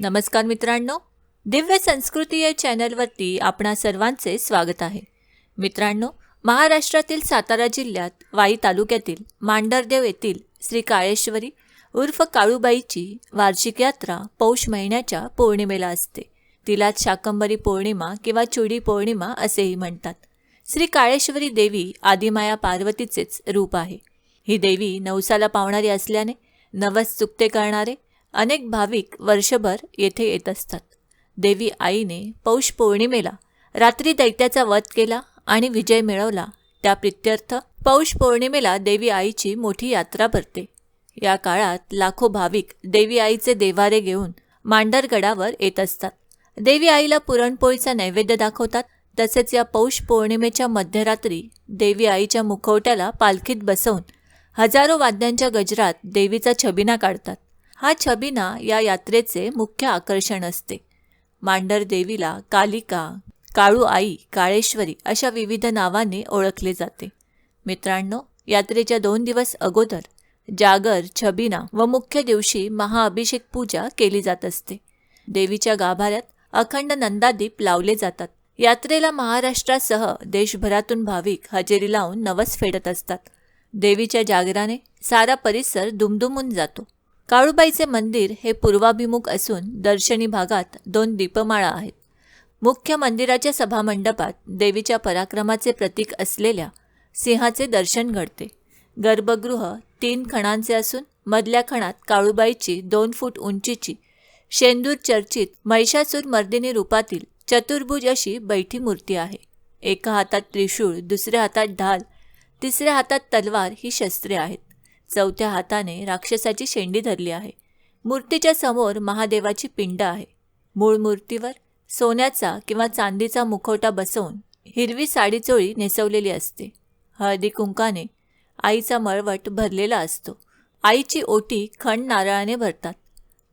नमस्कार मित्रांनो दिव्य संस्कृती या चॅनलवरती आपणा सर्वांचे स्वागत आहे. मित्रांनो महाराष्ट्रातील सातारा जिल्ह्यात वाई तालुक्यातील मांडरदेव येथील श्री काळेश्वरी उर्फ काळूबाईची वार्षिक यात्रा पौष महिन्याच्या पौर्णिमेला असते. तिलाच शाकंबरी पौर्णिमा किंवा चुडी पौर्णिमा असेही म्हणतात. श्री काळेश्वरी देवी आदिमाया पार्वतीचेच रूप आहे. ही देवी नवसाला पावणारी असल्याने नवस चुकते करणारे अनेक भाविक वर्षभर येथे येत असतात. देवी आईने पौष पौर्णिमेला रात्री दैत्याचा वध केला आणि विजय मिळवला. त्या प्रित्यर्थ पौष पौर्णिमेला देवी आईची मोठी यात्रा भरते. या काळात लाखो भाविक देवी आईचे देवारे घेऊन मांडरगडावर येत असतात. देवी आईला पुरणपोळीचा नैवेद्य दाखवतात. तसेच या पौष पौर्णिमेच्या मध्यरात्री देवी आईच्या मुखवट्याला पालखीत बसवून हजारो वाद्यांच्या गजरात देवीचा छबिना काढतात. हा छबिना या यात्रेचे मुख्य आकर्षण असते. मांडर देवीला कालिका काळू आई काळेश्वरी अशा विविध नावाने ओळखले जाते. मित्रांनो यात्रेच्या दोन दिवस अगोदर जागर छबिना व मुख्य दिवशी महाअभिषेक पूजा केली जात असते. देवीच्या गाभाऱ्यात अखंड नंदादीप लावले जातात. यात्रेला महाराष्ट्रासह देशभरातून भाविक हजेरी लावून नवस फेडत असतात. देवीच्या जागराने सारा परिसर दुमदुमून जातो. काळूबाईचे मंदिर हे पूर्वाभिमुख असून दर्शनी भागात दोन दीपमाळा आहेत. मुख्य मंदिराच्या सभामंडपात देवीच्या पराक्रमाचे प्रतीक असलेल्या सिंहाचे दर्शन घडते. गर्भगृह तीन खणांचे असून मधल्या खणात काळूबाईची दोन फूट उंचीची शेंदूर चर्चित महिषासूर मर्दिनी रूपातील चतुर्भुज अशी बैठी मूर्ती आहे. एका हातात त्रिशूळ दुसऱ्या हातात ढाल तिसऱ्या हातात तलवार ही शस्त्रे आहेत. चौथ्या हाताने राक्षसाची शेंडी धरली आहे. मूर्तीच्या समोर महादेवाची पिंड आहे. मूळ मूर्तीवर सोन्याचा किंवा चांदीचा मुखवटा बसवून हिरवी साडी चोळी नेसवलेली असते. हळदी कुंकाने आईचा मळवट भरलेला असतो. आईची ओटी खंड नारळाने भरतात.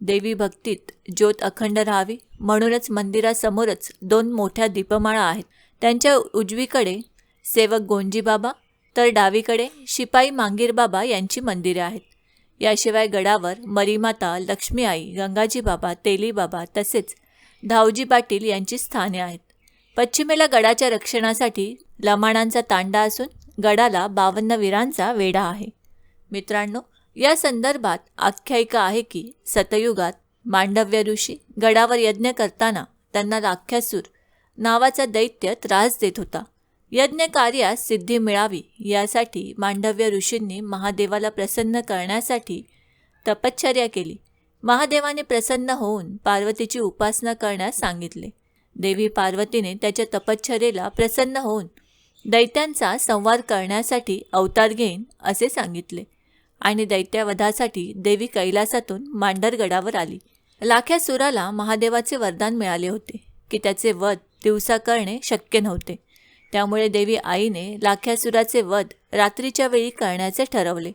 देवी भक्तीत ज्योत अखंड राहावी म्हणूनच मंदिरासमोरच दोन मोठ्या दीपमाळा आहेत. त्यांच्या उजवीकडे सेवक गोंजीबाबा तर डावीकडे शिपाई मांगीरबाबा यांची मंदिरे आहेत. याशिवाय गडावर मरीमाता लक्ष्मी आई गंगाजीबाबा तेलीबाबा तसेच धावजी पाटील यांची स्थाने आहेत. पश्चिमेला गडाच्या रक्षणासाठी लमाणांचा तांडा असून गडाला बावन्न वीरांचा वेढा आहे. मित्रांनो या संदर्भात आख्यायिका आहे की सतयुगात मांडव्य ऋषी गडावर यज्ञ करताना त्यांना राख्यासूर नावाचा दैत्य त्रास देत होता. यज्ञ कार्यास सिद्धी मिळावी यासाठी मांडव्य ऋषींनी महादेवाला प्रसन्न करण्यासाठी तपश्चर्या केली. महादेवाने प्रसन्न होऊन पार्वतीची उपासना करण्यास सांगितले. देवी पार्वतीने त्याच्या तपश्चर्येला प्रसन्न होऊन दैत्यांचा संवाद करण्यासाठी अवतार घेईन असे सांगितले आणि दैत्यावधासाठी देवी कैलासातून मांडरगडावर आली. लाख्यासुराला महादेवाचे वरदान मिळाले होते की त्याचे वध दिवसा करणे शक्य नव्हते. त्यामुळे देवी आईने लाख्यासुराचे वध रात्रीच्या वेळी करण्याचे ठरवले.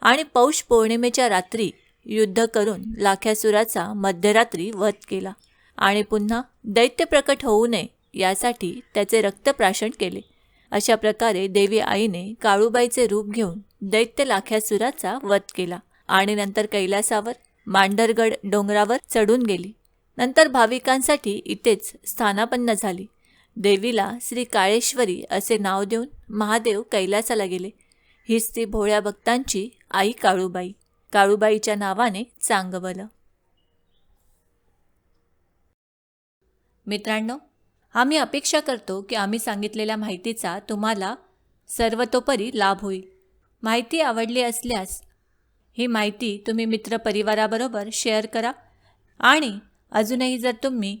आणि पौष पौर्णिमेच्या रात्री युद्ध करून लाख्यासुराचा मध्यरात्री वध केला. आणि पुन्हा दैत्य प्रकट होऊ नये यासाठी त्याचे रक्तप्राशन केले. अशा प्रकारे देवी आईने काळूबाईचे रूप घेऊन दैत्य लाख्यासुराचा वध केला. आणि नंतर कैलासावर मांडरगड डोंगरावर चढून गेली. नंतर भाविकांसाठी इथेच स्थानापन्न झाली. देवीला श्री काळेश्वरी असे नाव देऊन महादेव कैलासाला गेले. हीच ती भोळ्या भक्तांची आई काळूबाई. काळूबाईच्या नावाने चांगवलं. मित्रांनो आम्ही अपेक्षा करतो की आम्ही सांगितलेल्या माहितीचा तुम्हाला सर्वतोपरी लाभ होईल. माहिती आवडली असल्यास ही माहिती तुम्ही मित्रपरिवाराबरोबर शेअर करा आणि अजूनही जर तुम्ही